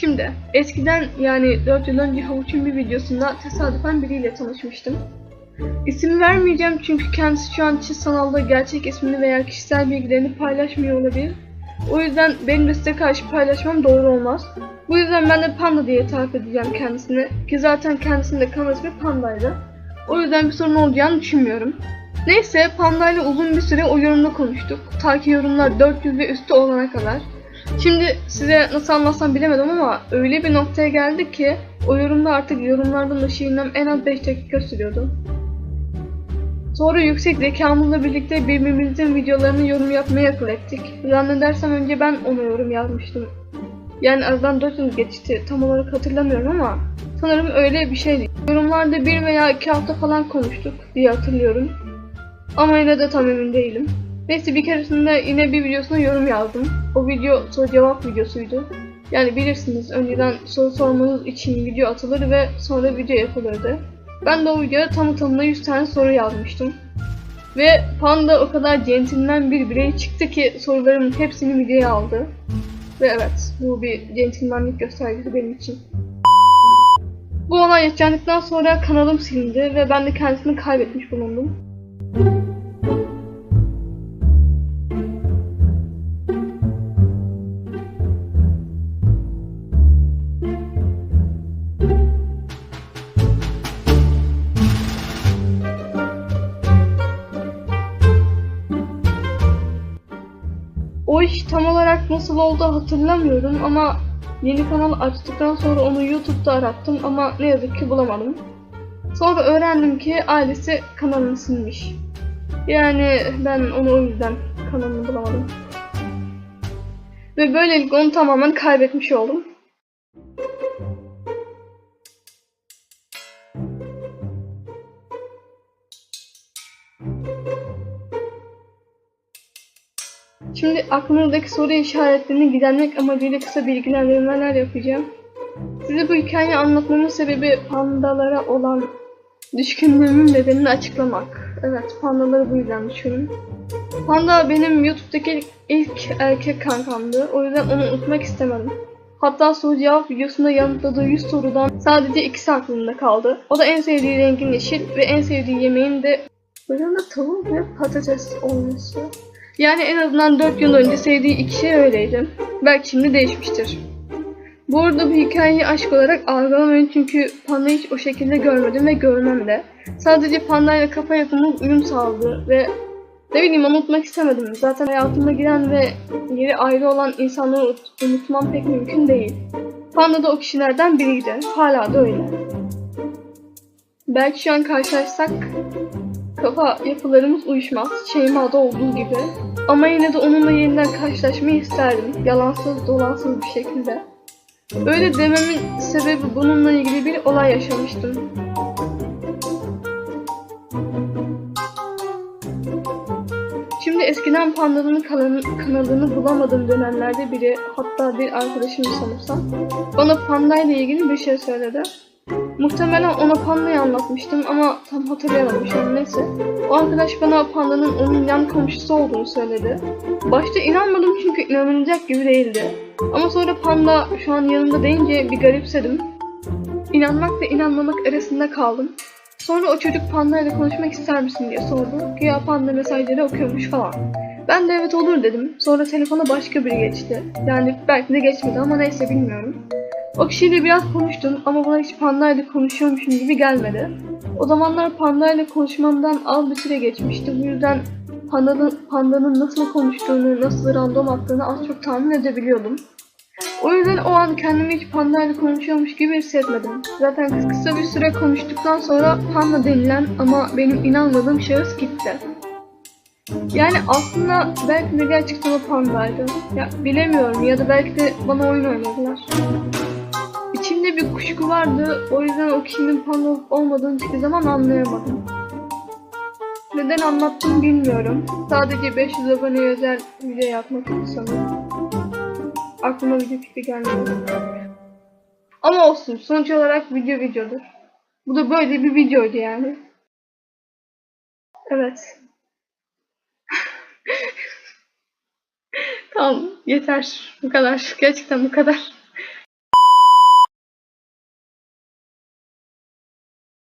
Şimdi eskiden yani 4 yıl önce Havuç'un bir videosunda tesadüfen biriyle tanışmıştım. İsim vermeyeceğim çünkü kendisi şu an için sanalda gerçek ismini veya kişisel bilgilerini paylaşmıyor olabilir. O yüzden benim de size karşı paylaşmam doğru olmaz. Bu yüzden ben de Panda diye tarif edeceğim kendisini. Ki zaten kendisinin de kanal ismi Panda'ydı. O yüzden bir sorun olacağını düşünmüyorum. Neyse Panda ile uzun bir süre o yorumda konuştuk. Ta ki yorumlar 400 ve üstü olana kadar. Şimdi size nasıl anlatsam bilemedim ama öyle bir noktaya geldik ki o yorumda artık yorumlardan ışığından en az 5 dakika sürüyordu. Sonra yüksek zekamızla birlikte birbirimizin videolarını yorum yapmaya akıl ettik. Zannedersem önce ben ona yorum yazmıştım. Yani aradan 4 yıl geçti tam olarak hatırlamıyorum ama sanırım öyle bir şeydi. Yorumlarda bir veya iki hafta falan konuştuk diye hatırlıyorum. Ama yine de tam emin değilim. Neyse bir keresinde yine bir videosuna yorum yazdım. O video soru cevap videosuydu. Yani bilirsiniz önceden soru sormanız için video atılır ve sonra video yapılırdı. Ben de o videoya tam tamına 100 tane soru yazmıştım. Ve Panda o kadar centilmen bir birey çıktı ki sorularımın hepsini videoya aldı. Ve evet bu bir centilmenlik göstergesi benim için. Bu olay yaşandıktan sonra kanalım silindi ve ben de kendisini kaybetmiş bulundum. O iş tam olarak nasıl oldu hatırlamıyorum ama yeni kanal açtıktan sonra onu YouTube'da arattım ama ne yazık ki bulamadım. Sonra öğrendim ki ailesi kanalını silmiş. Yani ben onu o yüzden kanalını bulamadım. Ve böylelikle onu tamamen kaybetmiş oldum. Şimdi aklınızdaki soru işaretlerini gidermek amacıyla kısa bilgilendirmeler yapacağım. Size bu hikayeyi anlatmamın sebebi pandalara olan düşkünlüğümün nedenini açıklamak. Evet, pandaları bu yüzden düşünün. Panda benim YouTube'daki ilk, erkek kankamdı. O yüzden onu unutmak istemedim. Hatta soru cevap videosunda yanıtladığı 100 sorudan sadece ikisi aklımda kaldı. O da en sevdiği rengin yeşil ve en sevdiği yemeğin de fırında tavuk ve patates olması. Yani en azından 4 yıl önce sevdiği iki şey öyleydi. Belki şimdi değişmiştir. Bu arada bu hikayeyi aşk olarak algılamayın çünkü pandayı hiç o şekilde görmedim ve görmem de. Sadece pandayla kafa yapımız uyum sağladı ve ne bileyim unutmak istemedim. Zaten hayatıma giren ve yeri ayrı olan insanları unut- unutmam pek mümkün değil. Panda da o kişilerden biriydi. Hala da öyle. Belki şu an karşılaşsak kafa yapılarımız uyuşmaz. Şeyma'da olduğu gibi. Ama yine de onunla yeniden karşılaşmayı isterdim. Yalansız dolansız bir şekilde. Öyle dememin sebebi bununla ilgili bir olay yaşamıştım. Şimdi eskiden Panda'nın kanalını, bulamadığım dönemlerde biri, hatta bir arkadaşım sanırsam, bana Panda ile ilgili bir şey söyledi. Muhtemelen ona Panda'yı anlatmıştım ama tam an neyse. O arkadaş bana Panda'nın onun yan komşusu olduğunu söyledi. Başta inanmadım çünkü inanılacak gibi değildi. Ama sonra Panda şu an yanımda deyince bir garipsedim. İnanmak ve inanmamak arasında kaldım. Sonra o çocuk Panda ile konuşmak ister misin diye sordu. Güya Panda mesajları okuyormuş falan. Ben de evet olur dedim. Sonra telefona başka biri geçti. Yani belki de geçmedi ama neyse bilmiyorum. O kişiyle biraz konuştum ama bana hiç Panda ile konuşuyormuşum gibi gelmedi. O zamanlar Panda ile konuşmamdan az bir süre geçmişti. Bu yüzden Panda'nın, Panda'nın nasıl konuştuğunu, nasıl random attığını az çok tahmin edebiliyordum. O yüzden o an kendimi hiç Panda ile konuşuyormuş gibi hissetmedim. Zaten kıs- kısa bir süre konuştuktan sonra Panda denilen ama benim inanmadığım şahıs gitti. Yani aslında belki de gerçekten o Panda'ydı. Ya bilemiyorum ya da belki de bana oyun oynadılar. İçimde bir kuşku vardı. O yüzden o kişinin panda olmadığını hiçbir zaman anlayamadım. Neden anlattım bilmiyorum. Sadece 500 aboneye özel video yapmak için sanırım. Aklıma video fikri gelmedi. Ama olsun. Sonuç olarak video videodur. Bu da böyle bir videoydu yani. Evet. tamam yeter. Bu kadar. Gerçekten bu kadar.